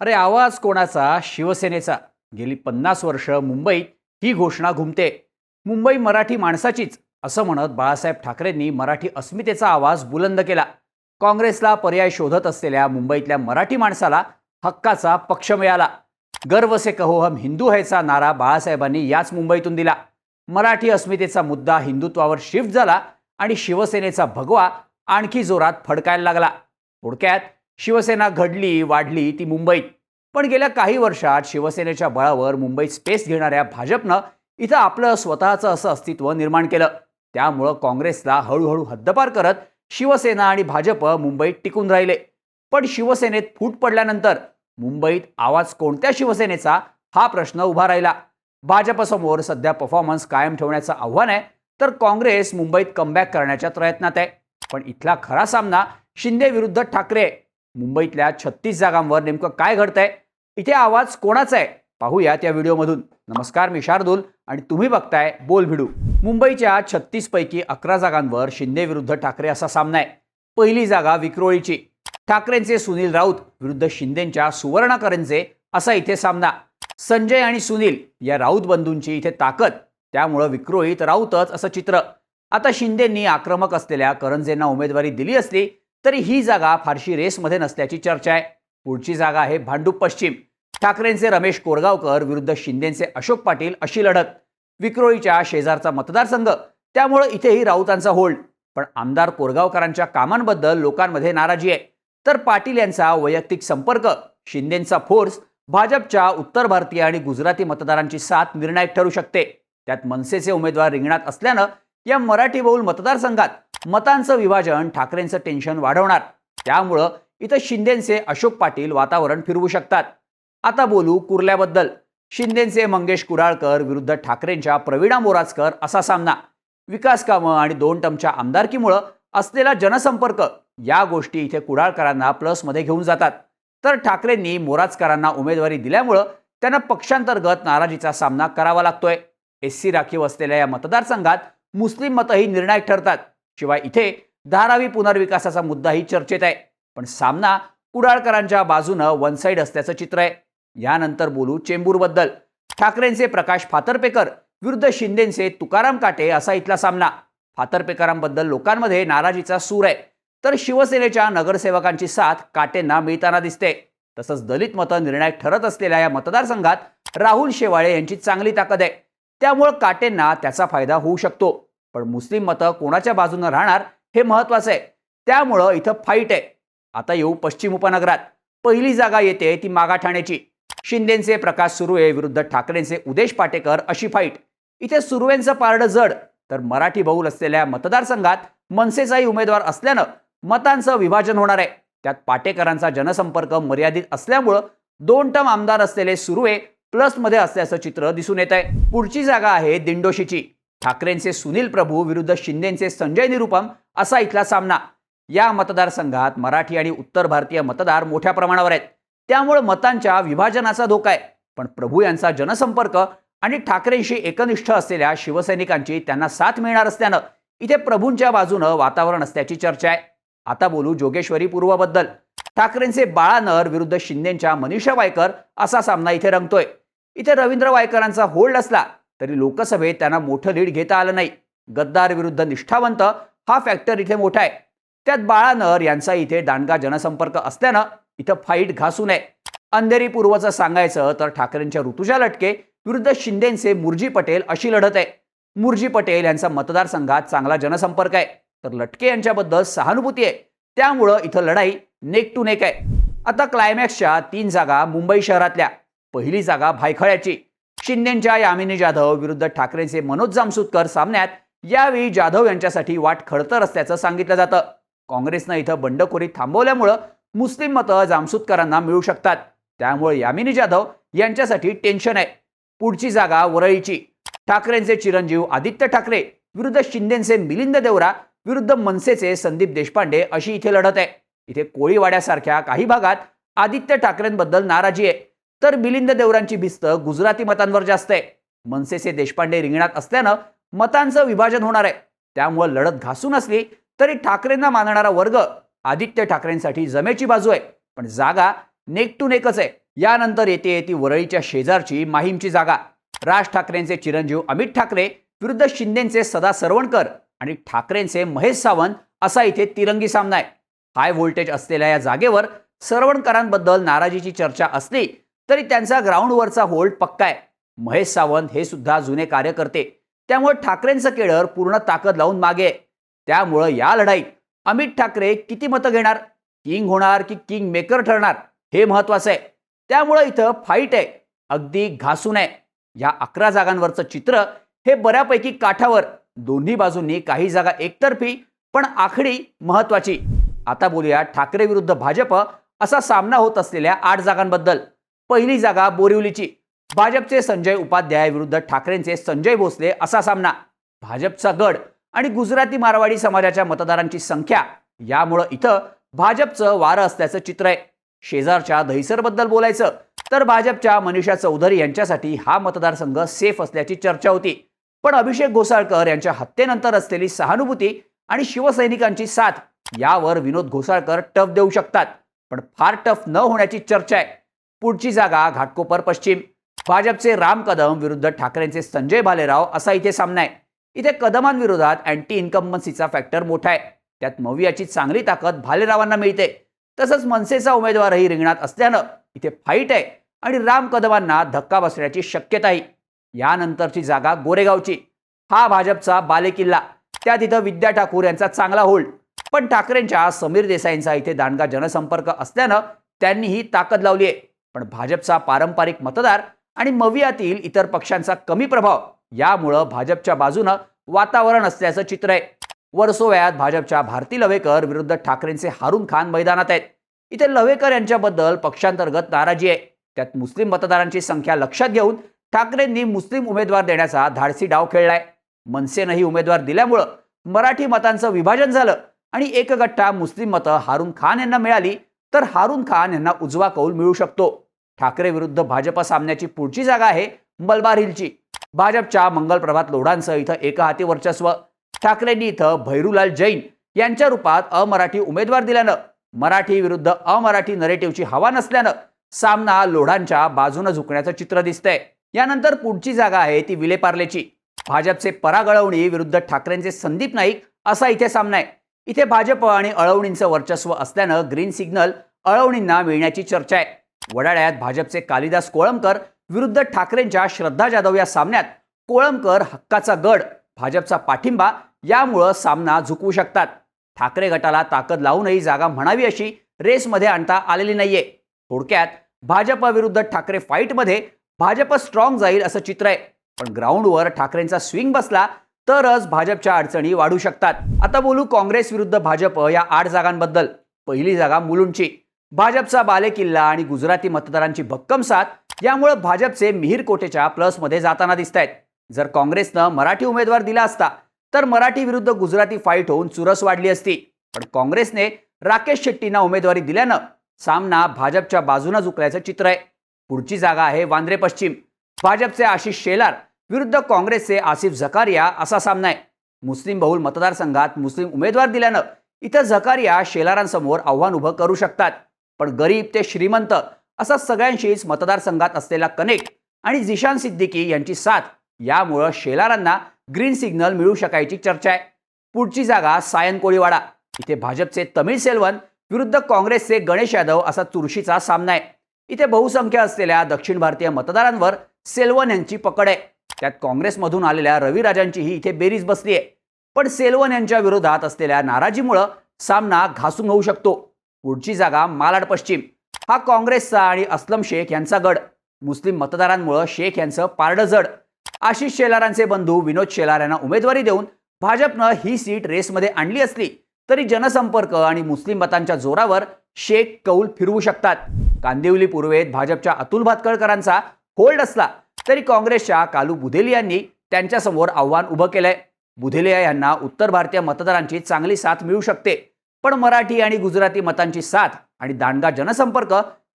अरे आवाज कोणाचा? शिवसेनेचा. गेली पन्नास वर्ष मुंबईत ही घोषणा घुमते. मुंबई मराठी माणसाचीच असं म्हणत बाळासाहेब ठाकरेंनी मराठी अस्मितेचा आवाज बुलंद केला. काँग्रेसला पर्याय शोधत असलेल्या मुंबईतल्या मराठी माणसाला हक्काचा पक्ष मिळाला. गर्व से कहो हम हिंदू हैचा नारा बाळासाहेबांनी याच मुंबईतून दिला. मराठी अस्मितेचा मुद्दा हिंदुत्वावर शिफ्ट झाला आणि शिवसेनेचा भगवा आणखी जोरात फडकायला लागला. थोडक्यात शिवसेना घडली वाढली ती मुंबईत. पण गेल्या काही वर्षात शिवसेनेच्या बळावर मुंबईत स्पेस घेणाऱ्या भाजपनं इथं आपलं स्वतःचं असं अस्तित्व निर्माण केलं. त्यामुळं काँग्रेसला हळूहळू हद्दपार करत शिवसेना आणि भाजप मुंबईत टिकून राहिले. पण शिवसेनेत फूट पडल्यानंतर मुंबईत आवाज कोणत्या शिवसेनेचा हा प्रश्न उभा राहिला? भाजपसमोर सध्या परफॉर्मन्स कायम ठेवण्याचं आव्हान आहे तर काँग्रेस मुंबईत कमबॅक करण्याच्या प्रयत्नात आहे. पण इथला खरा सामना शिंदे विरुद्ध ठाकरे आहे. मुंबईतल्या छत्तीस जागांवर नेमकं काय घडतंय? इथे आवाज कोणाचा आहे? पाहूया त्या व्हिडिओमधून. नमस्कार मी शार्दूल आणि तुम्ही बघताय बोल भिडू. मुंबईच्या छत्तीस पैकी अकरा जागांवर शिंदे विरुद्ध ठाकरे असा सामना आहे. पहिली जागा विक्रोळीची. ठाकरेंचे सुनील राऊत विरुद्ध शिंदेच्या सुवर्णाकरेंचे असा इथे सामना. संजय आणि सुनील या राऊत बंधूंची इथे ताकद. त्यामुळं विक्रोळीत राऊतच असं चित्र. आता शिंदेंनी आक्रमक असलेल्या करंजेंना उमेदवारी दिली असली तरी ही जागा फारशी रेसमध्ये नसल्याची चर्चा आहे. पुढची जागा आहे भांडूप पश्चिम. ठाकरेंचे रमेश कोरगावकर विरुद्ध शिंदेचे अशोक पाटील अशी लढत. विक्रोळीच्या शेजारचा मतदारसंघ. त्यामुळं इथेही राऊतांचा होल्ड. पण आमदार कोरगावकरांच्या कामांबद्दल लोकांमध्ये नाराजी आहे. तर पाटील यांचा वैयक्तिक संपर्क शिंदेचा फोर्स भाजपच्या उत्तर भारतीय आणि गुजराती मतदारांची साथ निर्णायक ठरू शकते. त्यात मनसेचे उमेदवार रिंगणात असल्यानं या मराठी बहुल मतदारसंघात मतांचं विभाजन ठाकरेंचं टेन्शन वाढवणार. त्यामुळं इथं शिंदेचे अशोक पाटील वातावरण फिरवू शकतात. आता बोलू कुर्ल्याबद्दल. शिंदेचे मंगेश कुडाळकर विरुद्ध ठाकरेंच्या प्रवीणा मोराजकर असा सामना. विकास कामं आणि दोन टमच्या आमदारकीमुळं असलेला जनसंपर्क या गोष्टी इथे कुडाळकरांना प्लसमध्ये घेऊन जातात. तर ठाकरेंनी मोराजकरांना उमेदवारी दिल्यामुळं त्यांना पक्षांतर्गत नाराजीचा सामना करावा लागतोय. एस सी राखीव असलेल्या या मतदारसंघात मुस्लिम मतही निर्णायक ठरतात. शिवाय इथे धारावी पुनर्विकासाचा मुद्दाही चर्चेत आहे. पण सामना कुडाळकरांच्या बाजूनं वन साईड असल्याचं चित्र आहे. यानंतर बोलू चेंबूरबद्दल. ठाकरेंचे प्रकाश फातर्पेकर विरुद्ध शिंदेचे तुकाराम काटे असा इथला सामना. फातर्पेकरांबद्दल लोकांमध्ये नाराजीचा सूर आहे. तर शिवसेनेच्या नगरसेवकांची साथ काटेंना मिळताना दिसते. तसंच दलित मतं निर्णायक ठरत असलेल्या या मतदारसंघात राहुल शेवाळे यांची चांगली ताकद आहे. त्यामुळं काटेंना त्याचा फायदा होऊ शकतो. पण मुस्लिम मतं कोणाच्या बाजूनं राहणार हे महत्वाचं आहे. त्यामुळं इथं फाईट आहे. आता येऊ पश्चिम उपनगरात. पहिली जागा येते ती मागा ठाण्याची शिंदेचे प्रकाश सुर्वे विरुद्ध ठाकरेंचे उदेश पाटेकर अशी फाईट इथे सुर्वेंचं पारडं जड. तर मराठी बहुल असलेल्या मतदारसंघात मनसेचाही उमेदवार असल्यानं मतांचं विभाजन होणार आहे. त्यात पाटेकरांचा जनसंपर्क मर्यादित असल्यामुळं दोन टम आमदार असलेले सुर्वे प्लसमध्ये असल्याचं चित्र दिसून येत आहे पुढची जागा आहे दिंडोशीची. ठाकरेंचे सुनील प्रभू विरुद्ध शिंदेचे संजय निरुपम असा इथला सामना. या मतदारसंघात मराठी आणि उत्तर भारतीय मतदार मोठ्या प्रमाणावर आहेत. त्यामुळे मतांच्या विभाजनाचा धोका आहे. पण प्रभू यांचा जनसंपर्क आणि ठाकरेंशी एकनिष्ठ असलेल्या शिवसैनिकांची त्यांना साथ मिळणार असल्यानं इथे प्रभूंच्या बाजूनं वातावरण असल्याची चर्चा आहे. आता बोलू जोगेश्वरी पूर्वबद्दल. ठाकरेंचे बाळानर विरुद्ध शिंदेच्या मनीषा वायकर असा सामना इथे रंगतोय. इथे रवींद्र वायकरांचा होल्ड असला तरी लोकसभेत त्यांना मोठं लीड घेता आलं नाही. गद्दार विरुद्ध निष्ठावंत हा फॅक्टर इथे मोठा आहे. त्यात बाळानर यांचा इथे दांडगा जनसंपर्क असल्यानं इथं फाईट घासू नये. अंधेरी पूर्वचं सांगायचं तर ठाकरेंच्या ऋतुजा लटके विरुद्ध शिंदेचे मुरजी पटेल अशी लढत आहे. मुरजी पटेल यांचा मतदारसंघात चांगला जनसंपर्क आहे. तर लटके यांच्याबद्दल सहानुभूती आहे. त्यामुळं इथं लढाई नेक टू नेक आहे. आता क्लायमॅक्सच्या तीन जागा मुंबई शहरातल्या. पहिली जागा भायखळ्याची. शिंदेच्या यामिनी जाधव विरुद्ध ठाकरेंचे मनोज जामसुतकर सामन्यात यावेळी जाधव यांच्यासाठी वाट खडतर असल्याचं सांगितलं जातं. काँग्रेसनं इथं बंडखोरी थांबवल्यामुळं मुस्लिम मतं जामसुतकरांना मिळू शकतात. त्यामुळे यामिनी जाधव यांच्यासाठी टेन्शन आहे. पुढची जागा वरळीची. ठाकरेंचे चिरंजीव आदित्य ठाकरे विरुद्ध शिंदेचे मिलिंद देवरा विरुद्ध मनसेचे संदीप देशपांडे अशी इथे लढत आहे. इथे कोळीवाड्यासारख्या काही भागात आदित्य ठाकरेंबद्दल नाराजी आहे. तर मिलिंद देवरांची भिस्त गुजराती मतांवर जास्त आहे. मनसेचे देशपांडे रिंगणात असल्यानं मतांचं विभाजन होणार आहे. त्यामुळं लढत घासून असली तरी ठाकरेंना मानणारा वर्ग आदित्य ठाकरेंसाठी जमेची बाजू आहे. पण जागा नेक टू नेकच आहे. यानंतर येते ती वरळीच्या शेजारची माहीमची जागा. राज ठाकरेंचे चिरंजीव अमित ठाकरे विरुद्ध शिंदेचे सदा सरवणकर आणि ठाकरेंचे महेश सावंत असा इथे तिरंगी सामना आहे. हाय व्होल्टेज असलेल्या या जागेवर सरवणकरांबद्दल नाराजीची चर्चा असली तरी त्यांचा ग्राउंडवरचा होल्ड पक्का आहे. महेश सावंत हे सुद्धा जुने कार्यकर्ते. त्यामुळे ठाकरेंचं केडर पूर्ण ताकद लावून मागे त्यामुळं या लढाईत अमित ठाकरे किती मतं घेणार? किंग होणार की किंग मेकर ठरणार? हे महत्वाचं आहे. त्यामुळं इथं फाईट आहे. अगदी घासून आहे. या अकरा जागांवरचं चित्र हे बऱ्यापैकी काठावर दोन्ही बाजूंनी काही जागा एकतर्फी पण आखडी महत्वाची. आता बोलूया ठाकरे विरुद्ध भाजप असा सामना होत असलेल्या आठ जागांबद्दल. पहिली जागा बोरिवलीची. भाजपचे संजय उपाध्याय विरुद्ध ठाकरेंचे संजय भोसले असा सामना. भाजपचा गड आणि गुजराती मारवाडी समाजाच्या मतदारांची संख्या यामुळं इथं भाजपचं वारं असल्याचं चित्र आहे. शेजारच्या दहिसरबद्दल बोलायचं तर भाजपच्या मनीषा चौधरी यांच्यासाठी हा मतदारसंघ सेफ असल्याची चर्चा होती. पण अभिषेक घोसाळकर यांच्या हत्येनंतर असलेली सहानुभूती आणि शिवसैनिकांची साथ यावर विनोद घोसाळकर टफ देऊ शकतात. पण फार टफ न होण्याची चर्चा आहे. पुढची जागा घाटकोपर पश्चिम. भाजपचे राम कदम विरुद्ध ठाकरेंचे संजय भालेराव असा इथे सामना आहे. इथे कदमांविरोधात अँटी इन्कम्बन्सीचा फॅक्टर मोठा आहे. त्यात मवियाची चांगली ताकद भालेरावांना मिळते. तसंच मनसेचा उमेदवारही रिंगणात असल्यानं इथे फाईट आहे आणि राम कदमांना धक्का बसण्याची शक्यता आहे यानंतरची जागा गोरेगावची. हा भाजपचा बालेकिल्ला. त्यात इथं विद्या ठाकूर यांचा चांगला होल्ड. पण ठाकरेंच्या समीर देसाईंचा इथे दांडगा जनसंपर्क असल्यानं त्यांनीही ताकद लावली आहे. पण भाजपचा पारंपरिक मतदार आणि मवियातील इतर पक्षांचा कमी प्रभाव यामुळं भाजपच्या बाजूनं वातावरण असल्याचं चित्र आहे. वर्सोव्यात भाजपच्या भारती लवेकर विरुद्ध ठाकरेंचे हारून खान मैदानात आहेत. इथे लवेकर यांच्याबद्दल पक्षांतर्गत नाराजी आहे. त्यात मुस्लिम मतदारांची संख्या लक्षात घेऊन ठाकरेंनी मुस्लिम उमेदवार देण्याचा धाडसी डाव खेळलाय. मनसेनंही उमेदवार दिल्यामुळं मराठी मतांचं विभाजन झालं आणि एक गट्टा मुस्लिम मतं हारून खान यांना मिळाली तर हारून खान यांना उजवा कौल मिळू शकतो. ठाकरे विरुद्ध भाजप सामन्याची पुढची जागा आहे मलबार हिलची. भाजपच्या मंगलप्रभात लोढांचं इथं एकहाती वर्चस्व. ठाकरेंनी इथं भैरूलाल जैन यांच्या रूपात अमराठी उमेदवार दिल्यानं मराठी विरुद्ध अमराठी नरेटिव्हची हवा नसल्यानं सामना लोढांच्या बाजूनं झुकण्याचं चित्र दिसतंय. यानंतर पुढची जागा आहे ती विलेपार्लेची. भाजपचे परागळवणी विरुद्ध ठाकरेंचे संदीप नाईक असा इथे सामना आहे. इथे भाजप आणि अळवणींचं वर्चस्व असल्यानं ग्रीन सिग्नल अळवणींना मिळण्याची चर्चा आहे. वडाळ्यात भाजपचे कालिदास कोळंबकर विरुद्ध ठाकरेंच्या श्रद्धा जाधव या सामन्यात कोळंबकर हक्काचा गड भाजपचा पाठिंबा यामुळं सामना झुकवू शकतात. ठाकरे गटाला ताकद लावूनही जागा म्हणावी अशी रेसमध्ये आणता आलेली नाहीये. थोडक्यात भाजपाविरुद्ध ठाकरे फाईटमध्ये भाजप स्ट्रॉंग जाईल असं चित्र आहे. पण ग्राउंडवर ठाकरेंचा स्विंग बसला तरच भाजपच्या अडचणी वाढू शकतात. आता बोलू काँग्रेस विरुद्ध भाजप या आठ जागांबद्दल. पहिली जागा मुलुंडची. भाजपचा बालेकिल्ला आणि गुजराती मतदारांची भक्कम साथ यामुळे भाजपचे मिहीर कोटेच्या प्लसमध्ये जाताना दिसत आहेत जर काँग्रेसनं मराठी उमेदवार दिला असता तर मराठी विरुद्ध गुजराती फाईट होऊन चुरस वाढली असती. पण काँग्रेसने राकेश शेट्टींना उमेदवारी दिल्यानं सामना भाजपच्या बाजूनं झुकल्याचं चित्र आहे. पुढची जागा आहे वांद्रे पश्चिम. भाजपचे आशिष शेलार विरुद्ध काँग्रेसचे आसिफ झकारिया असा सामना आहे. मुस्लिम बहुल मतदारसंघात मुस्लिम उमेदवार दिल्यानं इथं झकारिया शेलारांसमोर आव्हान उभं करू शकतात. पण गरीब ते श्रीमंत असा सगळ्यांशीच मतदारसंघात असलेला कनेक्ट आणि जिशान सिद्दीकी यांची साथ यामुळं शेलारांना ग्रीन सिग्नल मिळू शकायची चर्चा आहे. पुढची जागा सायन कोळीवाडा. इथे भाजपचे तमिळ सेल्वन विरुद्ध काँग्रेसचे गणेश यादव असा चुरशीचा सामना आहे. इथे बहुसंख्य असलेल्या दक्षिण भारतीय मतदारांवर सेल्वन यांची पकड आहे. त्यात काँग्रेसमधून आलेल्या रविराजांचीही इथे बेरीज बसली आहे. पण सेल्वन यांच्या विरोधात असलेल्या नाराजीमुळं सामना घासून होऊ शकतो. पुढची जागा मालाड पश्चिम. हा काँग्रेसचा आणि अस्लम शेख यांचा गड. मुस्लिम मतदारांमुळं शेख यांचं पारडं जड. आशिष शेलारांचे बंधू विनोद शेलार यांना उमेदवारी देऊन भाजपनं ही सीट रेसमध्ये आणली असली तरी जनसंपर्क आणि मुस्लिम मतांच्या जोरावर शेख कौल फिरवू शकतात. कांदिवली पूर्वेत भाजपच्या अतुल भातकळकरांचा होल्ड असला तरी काँग्रेसच्या कालू बुधेलिया यांनी त्यांच्यासमोर आव्हान उभं केलंय. बुधेलिया यांना उत्तर भारतीय मतदारांची चांगली साथ मिळू शकते. पण मराठी आणि गुजराती मतांची साथ आणि दांडगा जनसंपर्क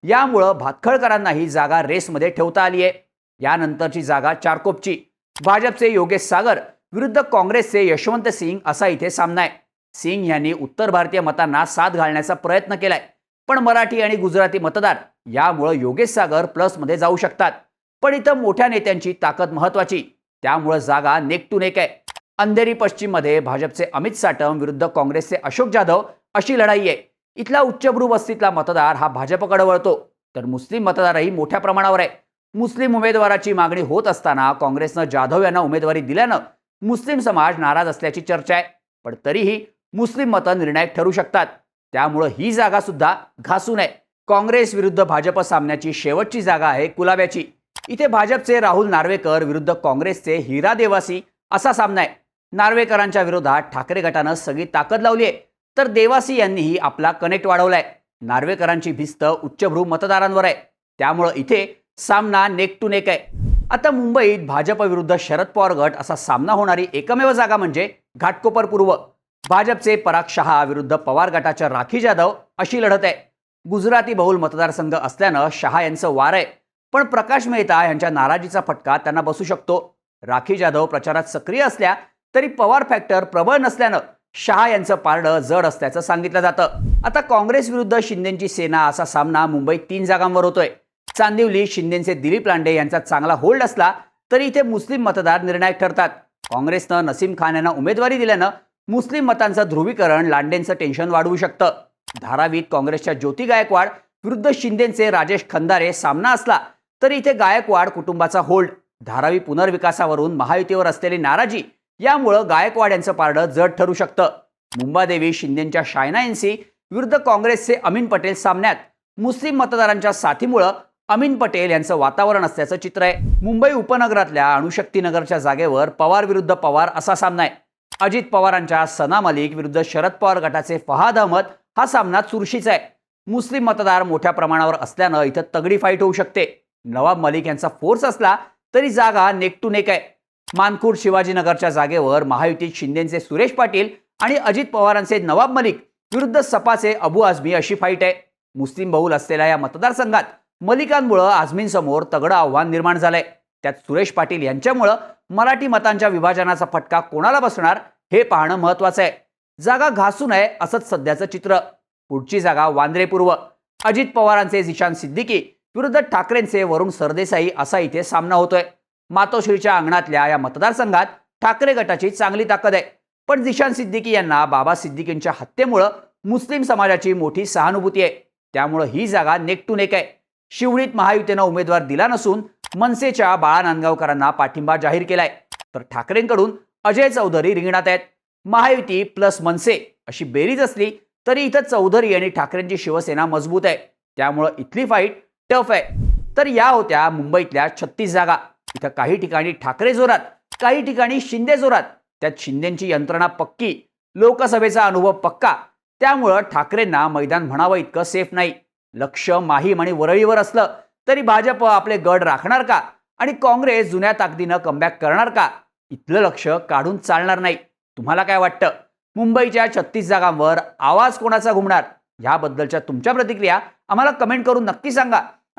यामुळं भातखळकरांनाही जागा रेसमध्ये ठेवता आली आहे यानंतरची जागा चारकोपची. भाजपचे योगेश सागर विरुद्ध काँग्रेसचे यशवंत सिंग असा इथे सामना आहे. सिंग यांनी उत्तर भारतीय मतांना साथ घालण्याचा प्रयत्न केलाय. पण मराठी आणि गुजराती मतदार यामुळं योगेश सागर प्लसमध्ये जाऊ शकतात. पण इथं मोठ्या नेत्यांची ताकद महत्वाची. त्यामुळं जागा नेक टू नेक आहे. अंधेरी पश्चिममध्ये भाजपचे अमित साटम विरुद्ध काँग्रेसचे अशोक जाधव अशी लढाई आहे. इथला उच्चभ्रू वस्तीतला मतदार हा भाजपकडे वळतो. तर मुस्लिम मतदारही मोठ्या प्रमाणावर आहे. मुस्लिम उमेदवाराची मागणी होत असताना काँग्रेसनं जाधव यांना उमेदवारी दिल्यानं मुस्लिम समाज नाराज असल्याची चर्चा आहे. पण तरीही मुस्लिम मतं निर्णायक ठरू शकतात. त्यामुळं ही जागा सुद्धा घासून आहे. काँग्रेस विरुद्ध भाजप सामन्याची शेवटची जागा आहे कुलाब्याची. इथे भाजपचे राहुल नार्वेकर विरुद्ध काँग्रेसचे हिरा देवासी असा सामना आहे. नार्वेकरांच्या विरोधात ठाकरे गटानं सगळी ताकद लावली आहे. तर देवासी यांनीही आपला कनेक्ट वाढवलाय. नार्वेकरांची भिस्त उच्चभ्रू मतदारांवर आहे. त्यामुळं इथे सामना नेक टू नेक आहे. आता मुंबईत भाजप विरुद्ध शरद पवार गट असा सामना होणारी एकमेव जागा म्हणजे घाटकोपर पूर्व भाजपचे पराग शहा विरुद्ध पवार गटाच्या राखी जाधव अशी लढत आहे. गुजराती बहुल मतदारसंघ असल्यानं शहा यांचं वार आहे. पण प्रकाश मेहता यांच्या नाराजीचा फटका त्यांना बसू शकतो. राखी जाधव प्रचारात सक्रिय असल्या तरी पवार फॅक्टर प्रबळ नसल्यानं शहा यांचं पारडं जड असल्याचं सांगितलं जातं. आता काँग्रेस विरुद्ध शिंदेची सेना असा सामना मुंबईत तीन जागांवर होतोय. चांदिवली शिंदेचे दिलीप लांडे यांचा चांगला होल्ड असला तरी इथे मुस्लिम मतदार निर्णायक ठरतात. काँग्रेसनं नसीम खान यांना उमेदवारी दिल्यानं मुस्लिम मतांचं ध्रुवीकरण लांडेंचं टेन्शन वाढवू शकतं. धारावीत काँग्रेसच्या ज्योती गायकवाड विरुद्ध शिंदेचे राजेश खंदारे सामना असला तरी इथे गायकवाड कुटुंबाचा होल्ड. धारावी पुनर्विकासावरून महायुतीवर असलेली नाराजी यामुळं गायकवाड यांचं पारडं जड ठरू शकतं. मुंबादेवी शिंदेच्या शायना एनसी विरुद्ध काँग्रेसचे अमीन पटेल सामन्यात. मुस्लिम मतदारांच्या साथीमुळं अमीन पटेल यांचं वातावरण असल्याचं चित्र आहे. मुंबई उपनगरातल्या अणुशक्तीनगरच्या जागेवर पवार विरुद्ध पवार असा सामना आहे. अजित पवारांच्या सना मलिक विरुद्ध शरद पवार गटाचे फहाद अहमद हा सामना चुरशीचा आहे. मुस्लिम मतदार मोठ्या प्रमाणावर असल्यानं इथं तगडी फाईट होऊ शकते. नवाब मलिक यांचा फोर्स असला तरी जागा नेक टू नेक आहे. मानखुर्द शिवाजीनगरच्या जागेवर महायुतीत शिंदेचे सुरेश पाटील आणि अजित पवारांचे नवाब मलिक विरुद्ध सपाचे अबू आझमी अशी फाईट आहे. मुस्लिम बहुल असलेल्या या मतदारसंघात मलिकांमुळं आझमींसमोर तगडं आव्हान निर्माण झालंय. त्यात सुरेश पाटील यांच्यामुळं मराठी मतांच्या विभाजनाचा फटका कोणाला बसणार हे पाहणं महत्वाचं आहे. जागा घासू नये असंच सध्याचं चित्र. पुढची जागा वांद्रे पूर्व अजित पवारांचे जिशान सिद्दीकी विरुद्ध ठाकरेंचे वरुण सरदेसाई असा इथे सामना होतोय. मातोश्रीच्या अंगणातल्या या मतदारसंघात ठाकरे गटाची चांगली ताकद आहे. पण जिशान सिद्दीकी यांना बाबा सिद्दीकींच्या हत्येमुळं मुस्लिम समाजाची मोठी सहानुभूती आहे. त्यामुळं ही जागा नेक टू नेक आहे. शिवणीत महायुतीनं उमेदवार दिला नसून मनसेच्या बाळा नांदगावकरांना पाठिंबा जाहीर केलाय. तर ठाकरेंकडून अजय चौधरी रिंगणात आहेत. महायुती प्लस मनसे अशी बेरीज असली तरी इथं चौधरी आणि ठाकरेंची शिवसेना मजबूत आहे. त्यामुळं इथली फाईट टफ आहे. तर या होत्या मुंबईतल्या छत्तीस जागा. इथं काही ठिकाणी ठाकरे जोरात काही ठिकाणी शिंदे जोरात. त्यात शिंदेची यंत्रणा पक्की लोकसभेचा अनुभव पक्का. त्यामुळं ठाकरेंना मैदान म्हणावं इतकं सेफ नाही. लक्ष माहीम आणि वरळीवर असलं तरी भाजप आपले गड राखणार का? आणि काँग्रेस जुन्या ताकदीनं कमबॅक करणार का? इथलं लक्ष काढून चालणार नाही. तुम्हाला काय वाटतं? मुंबईच्या छत्तीस जागांवर आवाज कोणाचा घुमणार? याबद्दलच्या तुमच्या प्रतिक्रिया आम्हाला कमेंट करून नक्की सांगा.